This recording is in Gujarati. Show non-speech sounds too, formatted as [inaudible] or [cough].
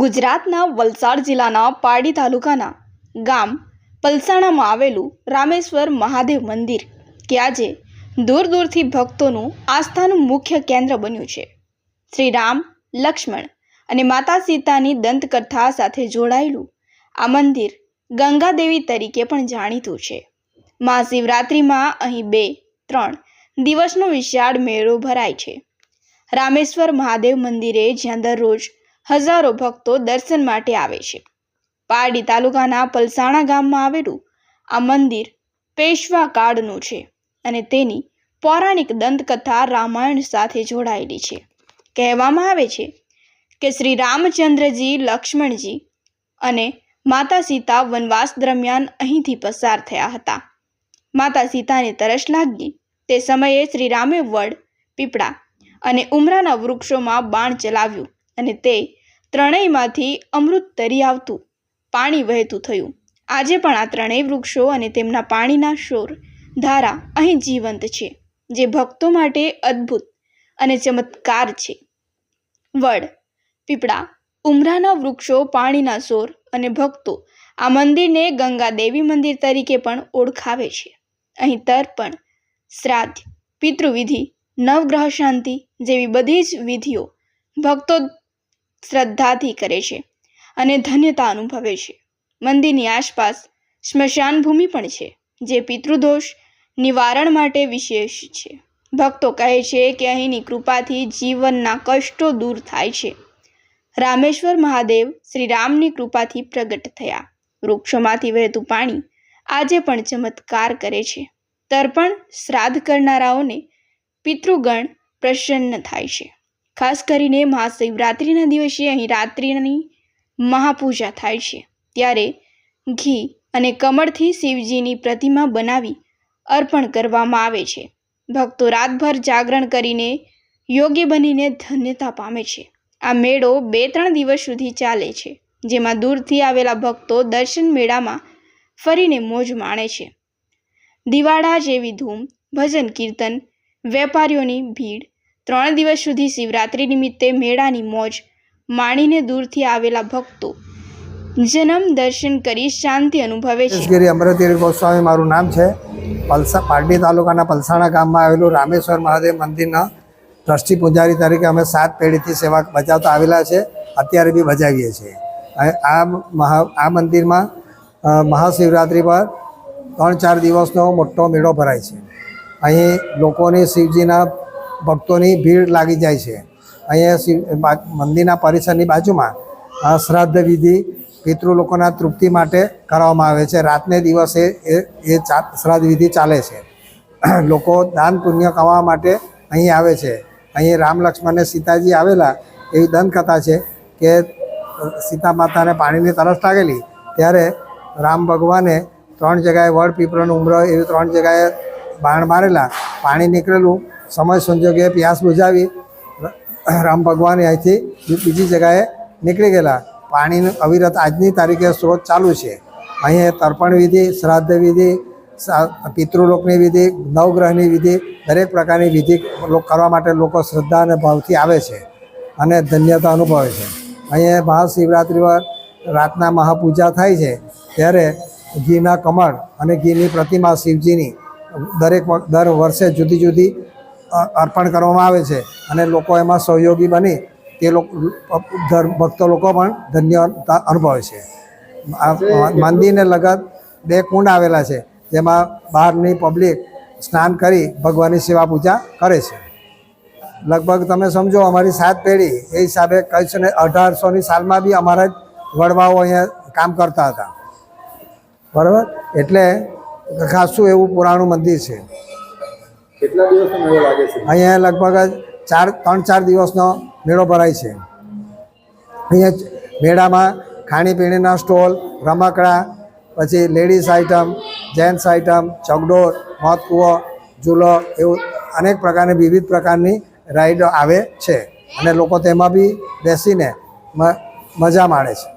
ગુજરાતના વલસાડ જિલ્લાના પારડી તાલુકાના ગામ પલસાણામાં આવેલું રામેશ્વર મહાદેવ મંદિર, કે આજે દૂર દૂરથી ભક્તોનું આસ્થાનું મુખ્ય કેન્દ્ર બન્યું છે. શ્રી રામ, લક્ષ્મણ અને માતા સીતાની દંતકથા સાથે જોડાયેલું આ મંદિર ગંગાદેવી તરીકે પણ જાણીતું છે. મહાશિવરાત્રિમાં અહીં બે, ત્રણ દિવસનો વિશાળ મેળો ભરાય છે. રામેશ્વર મહાદેવ મંદિરે જ્યાં દરરોજ હજારો ભક્તો દર્શન માટે આવે છે. પારડી તાલુકાના પલસાણા ગામમાં આવેલું આ મંદિર પેશવા કાળનું છે અને તેની પૌરાણિક દંતકથા રામાયણ સાથે જોડાયેલી છે. કહેવામાં આવે છે કે શ્રી રામચંદ્રજી, લક્ષ્મણજી અને માતા સીતા વનવાસ દરમિયાન અહીંથી પસાર થયા હતા. માતા સીતાને તરસ લાગી તે સમયે શ્રી રામે વડ, પીપળા અને ઉમરાના વૃક્ષોમાં બાણ ચલાવ્યું અને તે ત્રણેયમાંથી અમૃત તરી આવતું, પાણી વહેતું થયું. આજે પણ આ ત્રણેય વૃક્ષો અને તેમના પાણીના શોર ધારા અહીં જીવંત છે, જે ભક્તો માટે અદ્ભુત અને ચમત્કાર છે. વડ, પીપળા, ઉમરાના વૃક્ષો, પાણીના સોર અને ભક્તો આ મંદિરને ગંગા દેવી મંદિર તરીકે પણ ઓળખાવે છે. અહીં તર્પણ, શ્રાદ્ધ, પિતૃવિધિ નવગ્રહ શાંતિ જેવી બધી જ વિધિઓ ભક્તો શ્રદ્ધાથી કરે છે અને ધન્યતા અનુભવે છે. મંદિરની આસપાસ સ્મશાન ભૂમિ પણ છે, જે પિતૃદોષ નિવારણ માટે વિશેષ છે. ભક્તો કહે છે કે અહીંની કૃપાથી જીવનના કષ્ટો દૂર થાય છે. રામેશ્વર મહાદેવ શ્રી રામની કૃપાથી પ્રગટ થયા. વૃક્ષોમાંથી વહેતું પાણી આજે પણ ચમત્કાર કરે છે. તર્પણ શ્રાદ્ધ કરનારાઓને પિતૃગણ પ્રસન્ન થાય છે. ખાસ કરીને મહાશિવરાત્રિના દિવસે અહીં રાત્રિની મહાપૂજા થાય છે. ત્યારે ઘી અને કમળથી શિવજીની પ્રતિમા બનાવી અર્પણ કરવામાં આવે છે. ભક્તો રાતભર જાગરણ કરીને યોગ્ય બનીને ધન્યતા પામે છે. આ મેળો બે ત્રણ દિવસ સુધી ચાલે છે, જેમાં દૂરથી આવેલા ભક્તો દર્શન મેળામાં ફરીને મોજ માણે છે. દિવાળા જેવી ધૂમ ભજન કીર્તન વેપારીઓની ભીડ ત્રણ દિવસ સુધી શિવરાત્રિ નિમિત્તે મેળાની મોજ માણીને દૂરથી આવેલા ભક્તો જન્મ દર્શન કરી શાંતિ અનુભવે છે. ગિરી ગોસ્વામી મારું નામ છે. પલસા પારડી તાલુકાના પલસાણા ગામમાં આવેલું રામેશ્વર મહાદેવ મંદિરના ટ્રસ્ટી પૂજારી તરીકે અમે સાત પેઢીથી સેવા બજાવતા આવેલા છે. અત્યારે બી બજાવીએ છીએ. આ મહા, આ મંદિરમાં મહાશિવરાત્રિ પર ત્રણ ચાર દિવસનો મોટો મેળો ભરાય છે. અહીં લોકોને શિવજીના ભક્તોની ભીડ લાગી જાય છે. અહીંયા મંદિરના પરિસરની બાજુમાં શ્રાદ્ધ વિધિ પિતૃ લોકોના તૃપ્તિ માટે કરવામાં આવે છે. રાતને દિવસે એ એ શ્રાદ્ધ વિધિ ચાલે છે. [clears throat] લોકો દાન પુણ્ય કમાવા માટે અહીં આવે છે. અહીં રામ લક્ષ્મણ સીતાજી આવેલા એવી દંતકથા છે કે સીતા માતાને પાણીની તરસ લાગેલી ત્યારે રામ ભગવાને ત્રણ જગાએ વડ પીપળાનો ઉમરો એવી ત્રણ જગાએ બાણ મારેલા, પાણી નીકળેલું સમય સંજોગે પ્યાસ બુજાવી. રામ ભગવાન અહીંથી બીજી જગાએ નીકળી ગયેલા. પાણીનું અવિરત આજની તારીખે સ્ત્રોત ચાલુ છે. અહીંયા તર્પણ વિધિ, શ્રાદ્ધ વિધિ પિતૃલોકની વિધિ, નવગ્રહની વિધિ, દરેક પ્રકારની વિધિ કરવા માટે લોકો શ્રદ્ધા અને ભાવથી આવે છે અને ધન્યતા અનુભવે છે. અહીંયા મહાશિવરાત્રિ પર રાતના મહાપૂજા થાય છે ત્યારે ઘીના કમળ અને ઘીની પ્રતિમા શિવજીની દરેક દર વર્ષે જુદી જુદી અર્પણ કરવામાં આવે છે અને લોકો એમાં સહયોગી બની તે લોકો ભક્તો લોકો પણ ધન્યતા અનુભવે છે. મંદિરને લગત બે કુંડ આવેલા છે, જેમાં બહારની પબ્લિક સ્નાન કરી ભગવાનની સેવા પૂજા કરે છે. લગભગ તમે સમજો અમારી સાત પેઢી, એ હિસાબે કહીશું ને અઢારસોની સાલમાં બી અમારા જ વડવાઓ અહીંયા કામ કરતા હતા. બરાબર? એટલે ખાસું એવું પુરાણું મંદિર છે. કેટલા દિવસનો મેળો લાગે છે? અહીંયા લગભગ ચાર, ત્રણ, ચાર દિવસનો મેળો ભરાય છે. અહીંયા મેળામાં ખાણીપીણીના સ્ટોલ, રમકડા, પછી લેડીઝ આઇટમ, જેન્ટ્સ આઇટમ, ચગડોળ મોતકૂવો ઝૂલો એવું અનેક પ્રકારની, વિવિધ પ્રકારની રાઈડો આવે છે. અને લોકો તેમાં બી બેસીને મજા માણે છે.